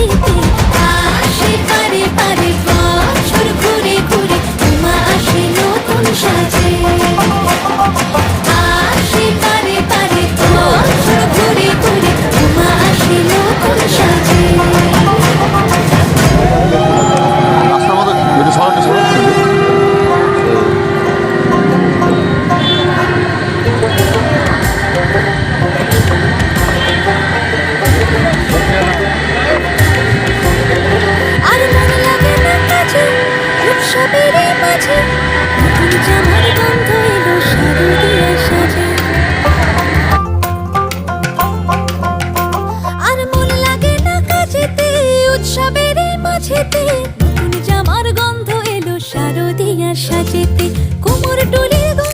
Thank you. সবেরই মাঝে, নতুন জামার গন্ধ এলো সাধু দিয়ে সাজে। আর মন লাগে না কাজেতে উৎসবেরই মাঝেতে